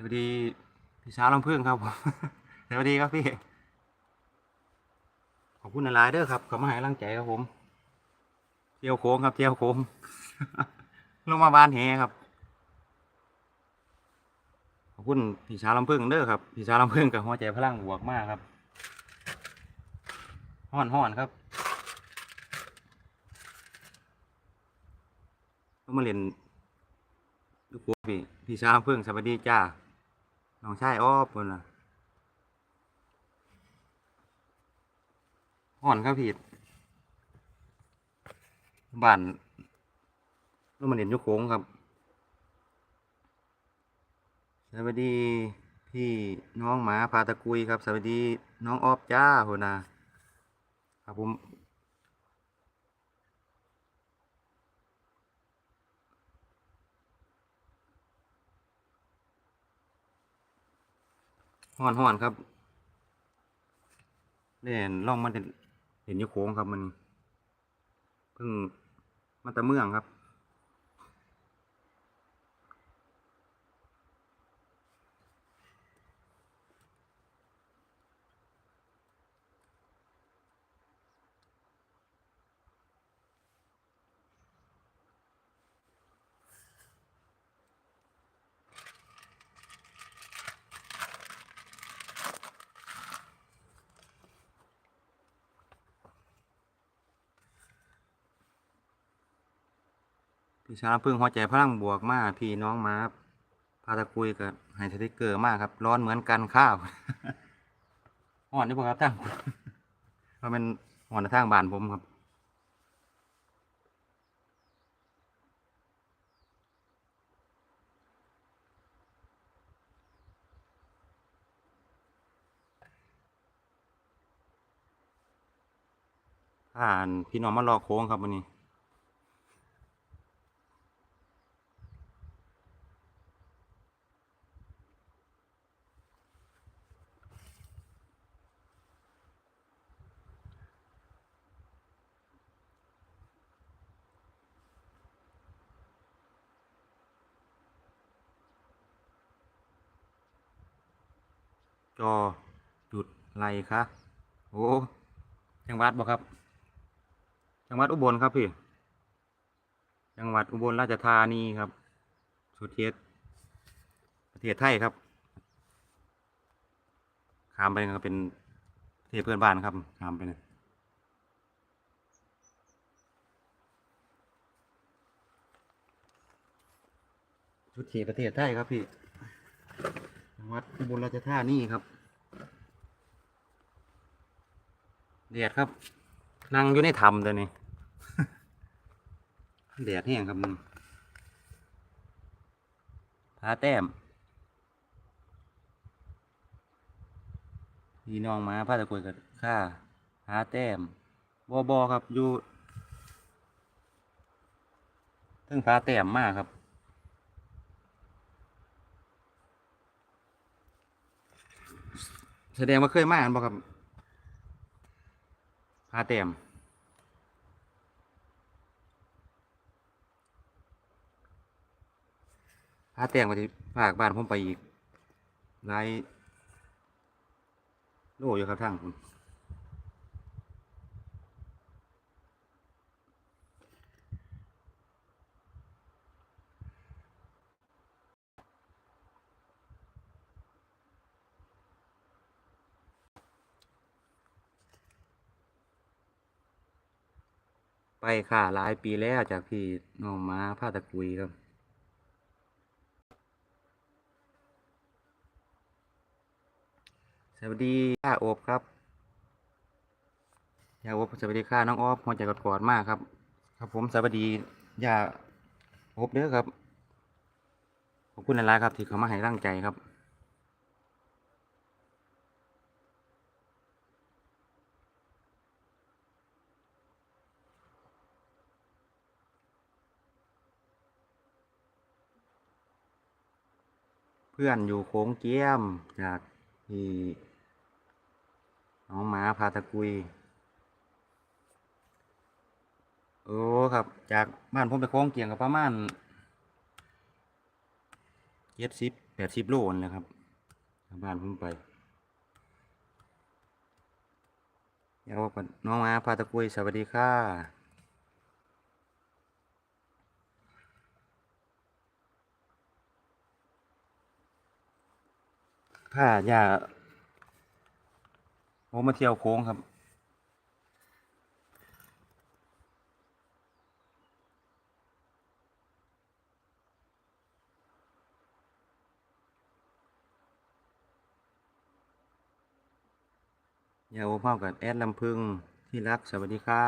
สวัสดีพี่สาวลำพึ่งครับผมสวัสดีครับพี่ ขอบคุณหลายเด้อครับขอมาให้กำลังใจครับผม เที่ยวโค้งครับ เที่ยวโค้งลงมาบ้านแหครับ ขอบคุณพี่สาวลำพึ่งเด้อครับพี่สาวลำพึ่งกับหัวใจพลังบวกมากครับห้อนห้อนครับก็มาเรียนลูกโป่พี่พี่สาวลำพึ่งสวัสดีจ้า น้องชายอ้อปนล่ะห้อนครับพี่บ้านก็มาเรียนยุโค้งครับสวัสดีพี่น้องหมาพาตะกุยครับ สวัสดีน้องออบจ้าหัวหนาครับผม ห่อนห่อนครับเล่นล่องมาเด่นเห็นยุโค้งครับมันเพิ่งมาแตะเมืองครับ พี่ช้างพึ่งหัวใจพลังบวกมากพี่น้องมาพาตะคุยกับไฮสติกเกอร์มากครับ ร้อนเหมือนกันข้าวห่อนนี่ปะครับทั้งเพราะมันห่อนในทางบ้านผมครับผ่านพี่น้องมารอโค้งครับวันนี้ จอจุดไรคะโอ้จังหวัดบ่ครับ จังหวัดอุบลครับพี่ จังหวัดอุบลราชธานีครับ สุดเทศประเทศไทยครับข้ามไปก็เป็นประเทศเพื่อนบ้านครับข้ามไปนะสุดเขตประเทศไทยครับพี่ วัดอุบลราชธานีครับแดดครับ นั่งอยู่ในถ้ำตัวนี้แดดแห้งครับมึงพาแต้มพี่น้องมาพาตะกวยกับข้าพาแต้มบอบอครับอยู่เพิ่งพาแต้มมากครับ แสดงว่าเคยมาอันบ่ครับพาเต็มพาเต็มไปที่ฝากบ้านผมไปอีกหลายโลอยู่ครับทางคุณ ไปค่ะหลายปีแล้วจากพี่น้องมาพาตะกุยครับ สวัสดีย่าโอบครับยาโอบสวัสดีค่ะน้องออฟหัวใจกอดๆมากครับ ครับผมสวัสดียาโอบเด้อครับขอบคุณหลายๆครับที่เขามาให้ร่างใจครับ เพื่อนอยู่โค้งเกี้ยมจากที่น้องหมาพาตะกุย โอ้ครับ จากบ้านผมไปโค้งเกี่ยงกับประมาณเจ็ดสิบแปดสิบโลนแหละครับทางบ้านผมไปเดี๋ยวน้องหมาพาตะกุยสวัสดีค่ะ ผ้ายาโอมาเที่ยวโค้งครับ อย่าโอพ่อกับแอดลำพึงที่รักสวัสดีค่ะ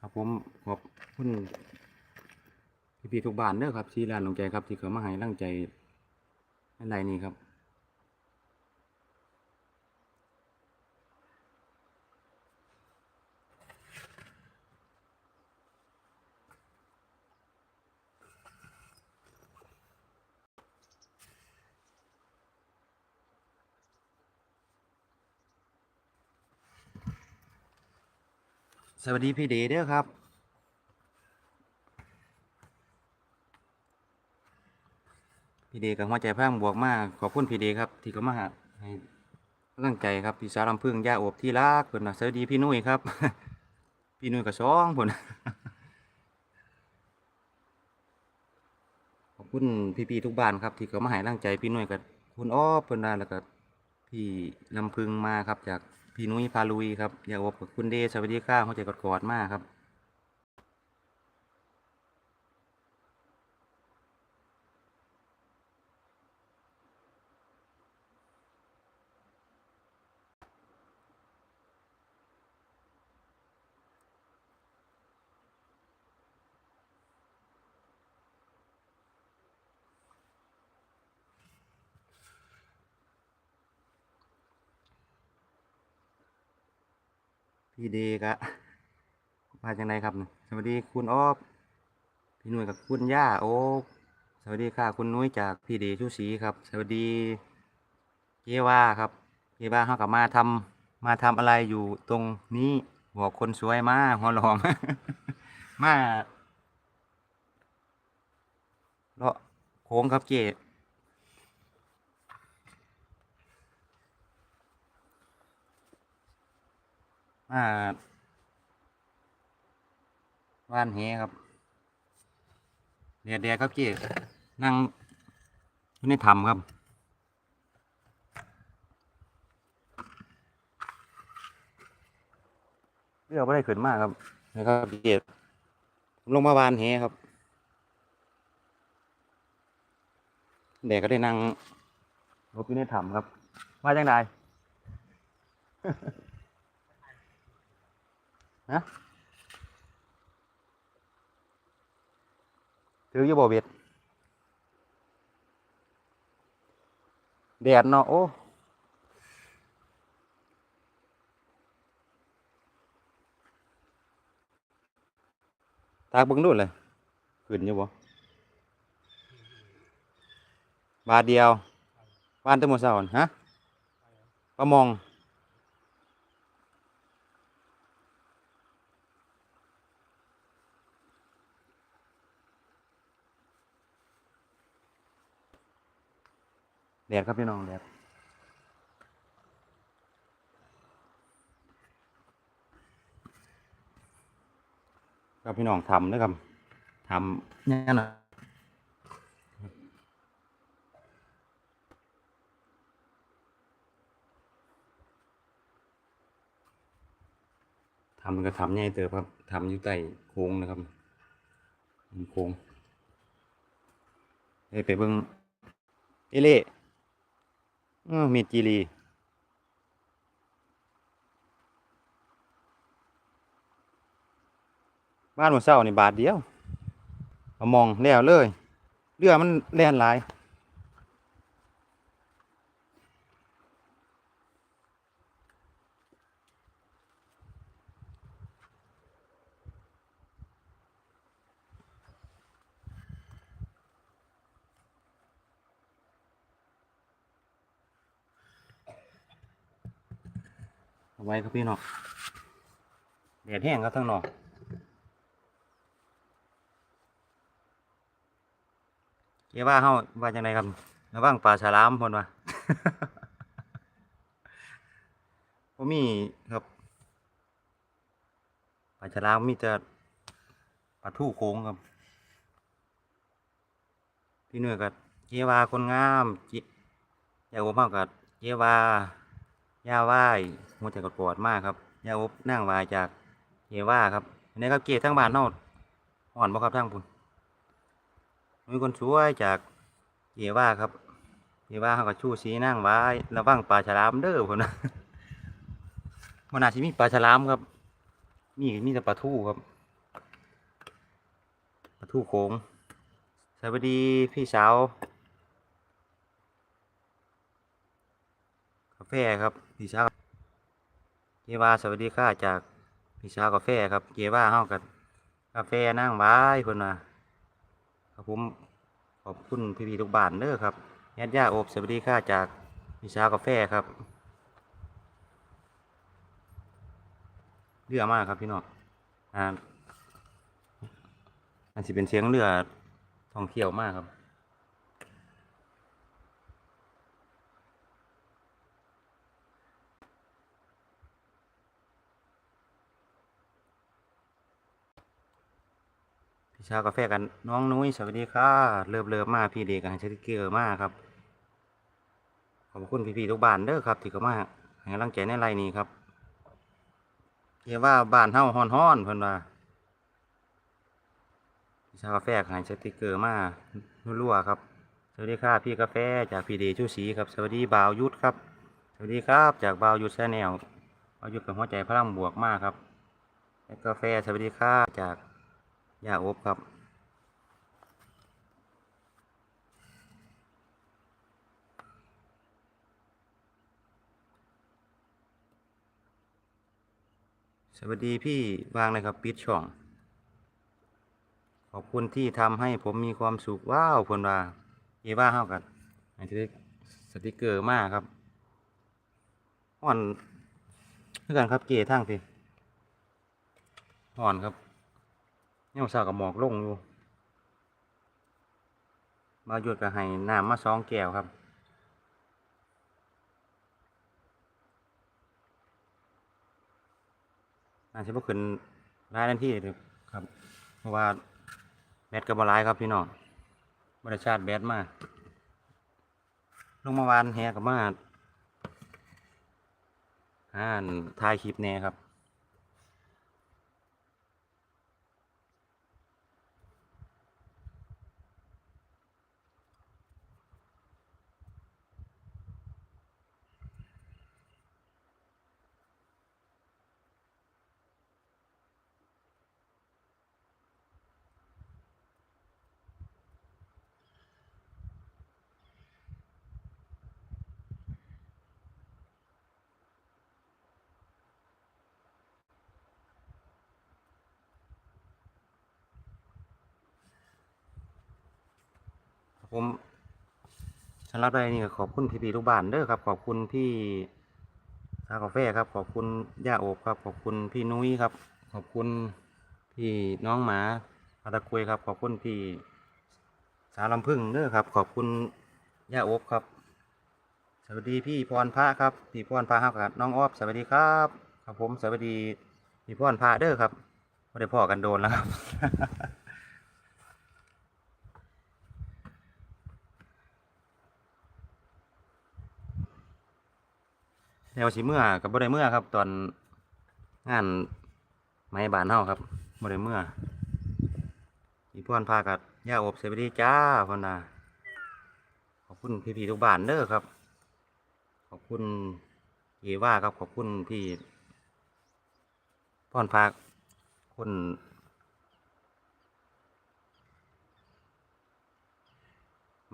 ครับผมขอบคุณพี่ๆทุกบ้านเด้อครับที่ร้านลงใจครับที่เขามาให้ร่างใจอะไรนี่ครับ สวัสดีพี่เดเด้อครับ พี่เดกับหัวใจพังบวกมากขอบคุณพี่เดครับ ที่เขามาให้กำลังใจครับพี่สาวลำพึ่งย่าอบที่รักเพิ่นน่ะสวัสดีพี่นุ้ยครับ พี่นุ้ยกับสองผลขอบคุณพี่ๆทุกบ้านครับ ที่เขามาให้กำลังใจพี่นุ้ยกับคุณอ้อเพิ่นได้แล้วก็พี่ลำพึงมาครับจาก พี่นุ้ยพาลุยครับอยากบอบกับคุณเดสวัสดีค่ะหัวใจกอดมากครับ พี่เดกะมาจากไหนครับสวัสดีคุณอ้อพี่นุ่ยกับคุณย่าโอ้สวัสดีค่ะ คุณนุ้ยจากพี่เดชูศรีครับ สวัสดีเจว่าครับเจว่าเขากลับมาทำมาทำอะไรอยู่ตรงนี้บอกคนสวยมาหัวหลอมมาเลาะโค้งครับเจ มาว่านแหครับเดียดเดียครับเจ๊นั่งอยู่ในถ้ำครับเรือไม่ได้ขึ้นมากครับนะครับเจ๊ผมลงมาวานแหครับแดดก็ได้นั่งรบอยู่ในถ้ำครับ มาจังได ฮะถืออยู่บ่เบ็ดแดดเนาะโอ้ตากบิ่งดูเลยขึ้นอยู่บ่บาทเดียวบ้านตะมอเช้าหั่นฮะปลามอง แดดครับพี่น้องแดดครับพี่น้องทำนะครับทำเนี่ยนะทำก็ทำง่ายเติบครับทำอยู่ใต้โค้งนะครับโค้งเอ้ยไปเบิ่งเอเล่เออมีดจีรีบ้านหมดเศร้านี่บาทเดียวเอามองแล้วเลย เรือมันแล่นหลาย เอาไว้ครับพี่น้องแดดแห้งครับทั้งนอกเกี่ว่าเฮาว่าจังไดครับระวังปลาฉลามพนว่าผมมีครับปลาฉลามมีแต่ปลาทู่โค้งครับ พี่เหนือกับเจวาคนงามจิยาอบเฮากับเจวา ย่าไหว้หัวใจกดปวดมากครับยาอบนั่งวายจากเจวาครับอันนี้ครับเกทั้งบ้านเฮาอ่อนบ่ครับทั้งพุ่นมีคนสวยจากเจวาครับเจวาเขาก็ชู้สีนั่งไว้ระวังปลาฉลามเด้อพุ่นนะมันอาจจะมีปลาฉลามครับ มีมีแต่ปลาทูครับปลาทูโขงสวัสดีพี่สาวกาแฟครับ พี่สาวเกวาสวัสดีค่ะจากพี่สากาแฟครับเกว่าเฮากับกาแฟนั่งไว้คนน่ะครับผมขอบคุณพี่พี่ๆทุกบ้านเด้อครับญาติญาอบสวัสดีค่ะจากพี่สากาแฟครับเรือมากครับพี่น้องอ่าอันสิเป็นเสียงเรือท่องเที่ยวมากครับ ชากาแฟกันน้องนุ้ยสวัสดีค่ะเริ่มเริ่มมาพี่เด็กกันสติกเกอร์มากครับ ขอบคุณพี่ๆทุกบ้านเด้อครับที่เข้ามาให้กำลังใจในไลน์นี้ครับเรียกว่าบ้านเฮาฮ้อนเพิ่นว่าชากาแฟขายสติกเกอร์มารั่วๆครับ สวัสดีค่ะพี่กาแฟจากพี่เดชูศรีครับ สวัสดีบ่าวยุทธครับ สวัสดีครับ จากบ่าวยุทธแชนแนลบ่าวยุทธกับหัวใจพลังบวกมากครับกาแฟสวัสดีค่ะจาก ยาอบครับ สวัสดีพี่วางเลยครับปิดช่อง ขอบคุณที่ทำให้ผมมีความสุขว้าวคนว่าเอว่าเฮากันอันที่สติกเกอร์มากครับอ่อนเพื่อกันครับเกยทั้งพี่อ่อนครับ เนี่ยสากับหมอกลงอยู่มาหยุดกับให้น้ำมาสองแก้วครับอาจจะบ่ขึ้นรายนาทีเลยครับ เพราะว่าแบตกับบหลายครับพี่น้องบริชาติแบตมาลงมาวานแฮกับมาอ่านถ่ายคลิปแน่ครับ ผมสำหรับรายนี้ก็ขอบคุณพี่พี่ๆทุกบ้านเด้อครับ ขอบคุณพี่ชากาแฟครับ ขอบคุณย่าโอบครับ ขอบคุณพี่นุ้ยครับ ขอบคุณพี่น้องหมาอาตะกุยครับ ขอบคุณพี่สาวลำพึ่งเด้อครับ ขอบคุณย่าโอบครับ สวัสดีพี่พรพระครับพี่พรพระครับน้องออฟสวัสดีครับครับผมสวัสดีพี่พรพระเด้อครับไม่ได้พ่อกันโดนแล้วครับ แนวสีเมื่อกับบ่ได้เมื่อครับ ตอนงานไม้บานเฮาครับบ่ได้เมื่ออีพ่อนพากับย่าอบเสวัสดีจ้าพ่อนาขอบคุณพี่ๆทุกบ้านเด้อครับ ขอบคุณเอว่าครับ ขอบคุณพี่พ่อนพากคน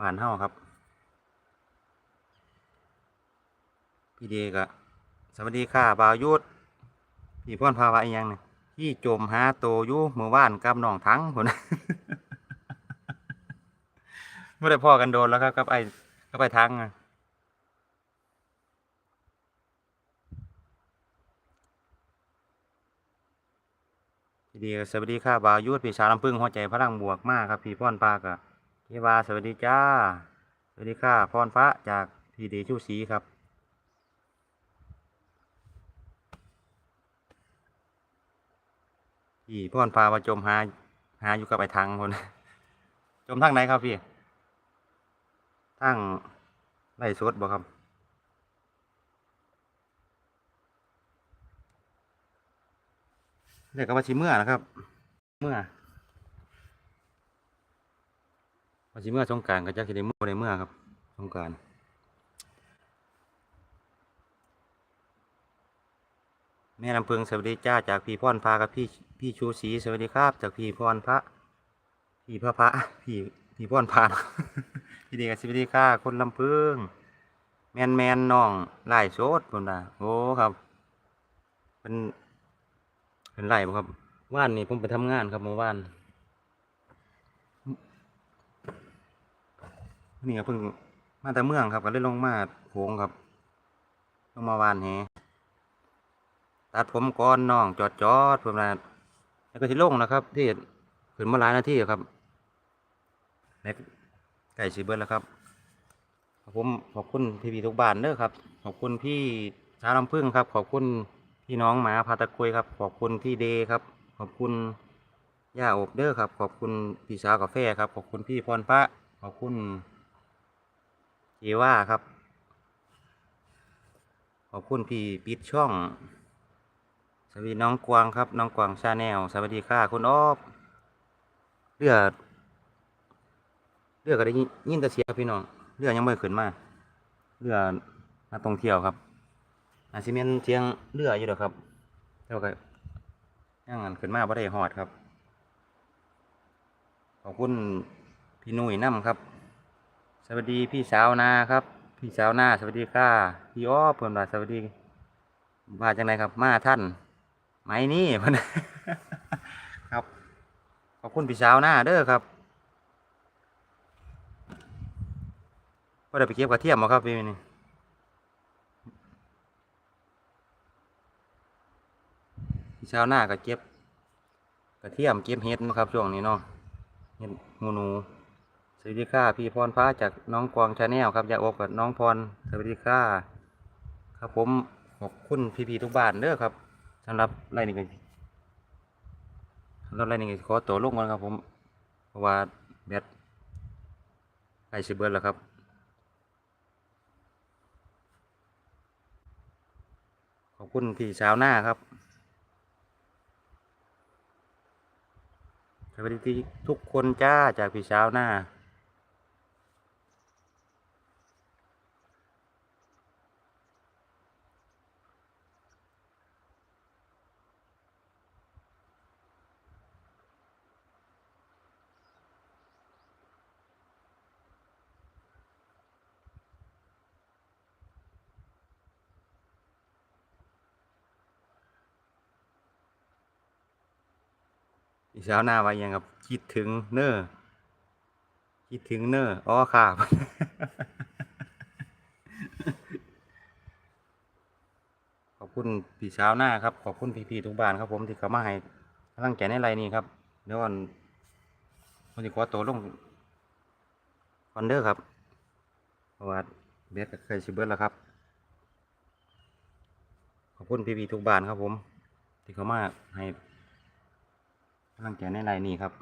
บ้านเฮาครับ พี่เดกะสวัสดีค่ะบ่าวยุทธพี่พ่อนภาวะอีหยังเนี่ยพี่จมหาโตอยู่เมื่อวานกับน้องทั้งคนไม่ได้พ่อกันโดนแล้วครับกับไอ้กับไอ้ทั้งอะพี่เดกสวัสดีค่ะบ่าวยุทธพี่ชาวลำพึ่งหัวใจพลังบวกมากครับ พี่พ่อนปากะพี่วาสวัสดีจ้าสวัสดีค่ะพรฟ้าจากพีดีชูศรีครับ พี่พรฟ้ามาจมหา หาอยู่กับไอ้ทังคนจมทางไหนครับพี่ทางไล่สดบ่ครับเรียกกันว่าชิเมื่อนะครับ เมื่อว่าชิเมื่อสงกรารก็จะคิดได้เมื่อบ่ได้เมื่อครับสงกราร แม่ลำเพึงสวัสดีจ้าจากพี่พรพากับพี่พี่ชูศรีสวัสดีครับ จากพี่พรพระพี่พระพระพี่พี่พรพานพี่ดีกับสวัสดีค่ะคนลำพึงแมนแมนน้องไล่โซดผมนะโอ้ครับเป็นเป็นไรบ่ครับว่านนี่ผมไปทำงานครับเมื่อวานนี่ก็เพิ่งมาแต่เมืองครับก็เลยลงมาโขงครับลงมาวานแห ตัดผมก่อนน้องจอดจอดผมนะแล้วก็ที่ลงนะครับ ที่ขึ้นมาหลายนาทีครับแล้วไก่สีเบิร์แล้วครับขอบผมขอบคุณพี่พีทุกบ้านเด้อครับ ขอบคุณพี่ชาลำพึ่งครับ ขอบคุณพี่น้องหมาพาตะกุยครับ ขอบคุณพี่เดครับ ขอบคุณย่าอบเด้อครับ ขอบคุณพี่สาวกาแฟครับ ขอบคุณพี่พรพระ ขอบคุณเจว่าครับ ขอบคุณพี่ปิดช่อง วัสดีน้องกวางครับ น้องกวางชาแนลสวัสดีค่ะคุณอ๊อบเรือเรือก็ได้ยินแต่เสียพี่น้องเรือยังไม่ขึ้นมาเรือมาตรงเที่ยวครับอาซิเมนเทียงเรืออยู่เด้อครับแล้วก็ย่างงันขึ้นมาบ่ได้หอดครับขอบคุณพี่นุ่ยน้ำครับ สวัสดีพี่สาวนาครับ พี่สาวนาสวัสดีค่ะพี่อ้อเพิ่มว่าสวัสดีว่าจังไรครับ มาท่าน ไหมนี่พิ่นครับ ขอบคุณพี่สาวนาเด้อครับก็ได้ไปเก็บกระเทียมมาครับพี่นี่ชาวนาก็เก็บกระเทียมเก็บเห็ดนะครับช่วงนี้เนาะเห็ดหูหนูสวัสดีค่ะพี่พรฟ้าจากน้องกวางชาแนลครับอยากอบกับน้องพรสวัสดีค่ะครับผมขอบคุณพี่ๆทุกบ้านเด้อครับ สำหรับไร่นี้ก็สำหรับไร่นี้ก็ขอตัวลงก่อนครับผม เพราะว่าแบตใกล้สิเบิดแล้วครับขอบคุณพี่สาวหน้าครับสวัสดีทุกคนจ้าจากพี่ชาวหน้า ช้าวหน้าว่ายังครับ คิดถึงเนอคิดถึงเนออ๋อค่ะขอบคุณพี่เช้าวหน้าครับ ขอบคุณพี่ๆทุกบ้านครับผมที่เขามาให้กำลังใจในไรนี้ครับเดี๋ยววันวันนี้ขอตัวลงคอนเดอร์ครับเพราะว่าเบสก็เคยชิเบิร์แล้วครับ ขอบคุณพี่ๆทุกบ้านครับผม ที่เขามาให้ กำลังใจในไรนี้ครับ